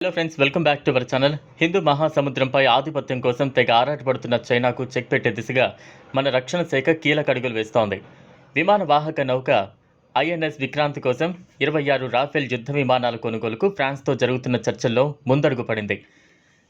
Hello friends welcome back to our channel Hindu మహాసముద్రంపై ఆధిపత్యం కోసం తెగ ఆరాటపడుతున్న చైనాకు చెక్ పెట్టే దిశగా మన రక్షణ శాఖ కీలక అడుగులు వేస్తోంది. విమాన వాహక నౌక ఐఎన్ఎస్ విక్రాంత్ కోసం ఇరవై ఆరు రాఫెల్ యుద్ధ విమానాల కొనుగోలుకు ఫ్రాన్స్తో జరుగుతున్న చర్చల్లో ముందడుగు పడింది.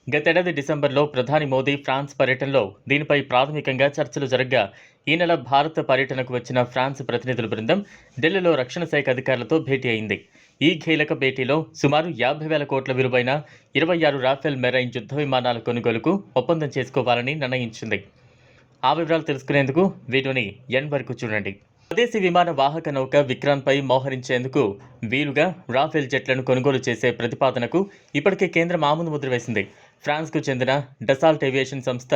గతేడాది డిసెంబర్లో ప్రధాని మోదీ ఫ్రాన్స్ పర్యటనలో దీనిపై ప్రాథమికంగా చర్చలు జరగ్గా. ఈ నెల భారత పర్యటనకు వచ్చిన ఫ్రాన్స్ ప్రతినిధుల బృందం ఢిల్లీలో రక్షణ శాఖ అధికారులతో భేటీ అయింది. ఈ కీలక భేటీలో సుమారు యాభై వేల కోట్ల విలువైన ఇరవై ఆరు రాఫెల్ మెరైన్ యుద్ధ విమానాల కొనుగోలుకు ఒప్పందం చేసుకోవాలని నిర్ణయించింది. ఆ వివరాలు తెలుసుకునేందుకు వీడియోని ఎన్ వరకు చూడండి. స్వదేశీ విమాన వాహక నౌక విక్రాంత్పై మోహరించేందుకు వీలుగా రాఫెల్ జెట్లను కొనుగోలు చేసే ప్రతిపాదనకు ఇప్పటికే కేంద్రం ఆమోద ముద్ర వేసింది. ఫ్రాన్స్కు చెందిన డసాల్ట్ ఏవియేషన్ సంస్థ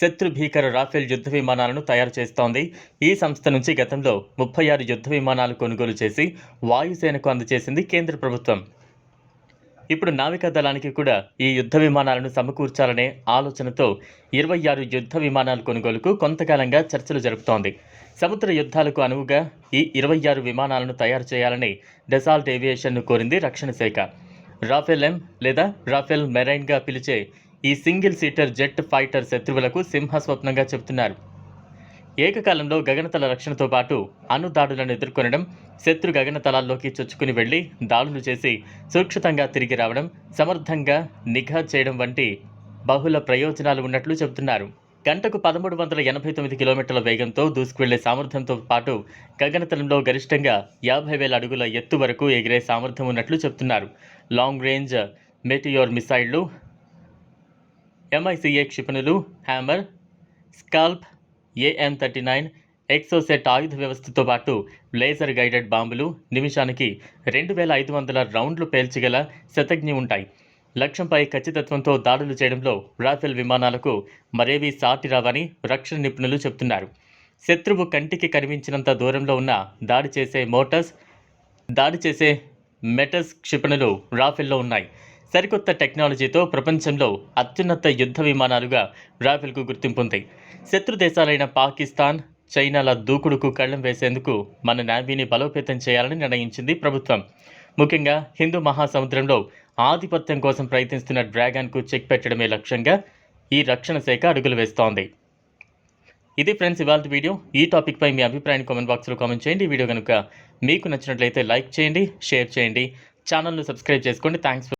శత్రు భీకర రాఫెల్ యుద్ధ విమానాలను తయారు చేస్తోంది. ఈ సంస్థ నుంచి గతంలో ముప్పై ఆరు యుద్ధ విమానాలు కొనుగోలు చేసి వాయుసేనకు అందజేసింది కేంద్ర ప్రభుత్వం. ఇప్పుడు నావికా దళానికి కూడా ఈ యుద్ధ విమానాలను సమకూర్చాలనే ఆలోచనతో ఇరవై ఆరు యుద్ధ విమానాల కొనుగోలుకు కొంతకాలంగా చర్చలు జరుపుతోంది. సముద్ర యుద్ధాలకు అనువుగా ఈ ఇరవై ఆరు విమానాలను తయారు చేయాలని డెసాల్ట్ ఏవియేషన్ను కోరింది రక్షణ శాఖ. రాఫెల్ ఎం లేదా రాఫెల్ మెరైన్గా పిలిచే ఈ సింగిల్ సీటర్ జెట్ ఫైటర్ శత్రువులకు సింహస్వప్నంగా చెబుతున్నారు. ఏకకాలంలో గగనతల రక్షణతో పాటు అణు దాడులను ఎదుర్కొనడం శత్రు గగనతలాల్లోకి చొచ్చుకుని వెళ్ళి దాడులు చేసి సురక్షితంగా తిరిగి రావడం సమర్థంగా నిఘా చేయడం వంటి బహుళ ప్రయోజనాలు ఉన్నట్లు చెబుతున్నారు. గంటకు పదమూడు వందల ఎనభై తొమ్మిది కిలోమీటర్ల వేగంతో దూసుకువెళ్ళే సామర్థ్యంతో పాటు గగనతలంలో గరిష్టంగా యాభై వేల అడుగుల ఎత్తు వరకు ఎగిరే సామర్థ్యం ఉన్నట్లు చెబుతున్నారు. లాంగ్ రేంజ్ మెటియోర్ మిసైళ్ళు ఎంఐసిఏ క్షిపణులు hammer SCALP AM thirty nine Exocet ఆయుధ వ్యవస్థతో పాటు లేజర్ గైడెడ్ బాంబులు నిమిషానికి రెండు వేల ఐదు వందల రౌండ్లు పేల్చగల శతజ్ఞి ఉంటాయి. లక్ష్యంపై ఖచ్చితత్వంతో దాడులు చేయడంలో రాఫెల్ విమానాలకు మరేవీ సాటి రావని రక్షణ నిపుణులు చెబుతున్నారు. శత్రువు కంటికి కనిపించినంత దూరంలో ఉన్న దాడి చేసే మోటార్స్ దాడి చేసే మెటస్ క్షిపణులు రాఫెల్లో ఉన్నాయి. సరికొత్త టెక్నాలజీతో ప్రపంచంలో అత్యున్నత యుద్ధ విమానాలుగా రాఫెల్కు గుర్తింపుంది శత్రు దేశాలైన పాకిస్తాన్ చైనాల దూకుడుకు కళ్ళం వేసేందుకు మన నావీని బలోపేతం చేయాలని నిర్ణయించింది ప్రభుత్వం. ముఖ్యంగా హిందూ మహాసముద్రంలో ఆధిపత్యం కోసం ప్రయత్నిస్తున్న డ్రాగన్కు చెక్ పెట్టడమే లక్ష్యంగా ఈ రక్షణ శాఖ అడుగులు వేస్తోంది. ఇది ఫ్రెండ్స్ ఇవాళ వీడియో. ఈ టాపిక్పై మీ అభిప్రాయాన్ని కామెంట్ బాక్స్లో కామెంట్ చేయండి. వీడియో కనుక మీకు నచ్చినట్లయితే లైక్ చేయండి షేర్ చేయండి. ఛానల్ను సబ్స్క్రైబ్ చేసుకోండి. థ్యాంక్స్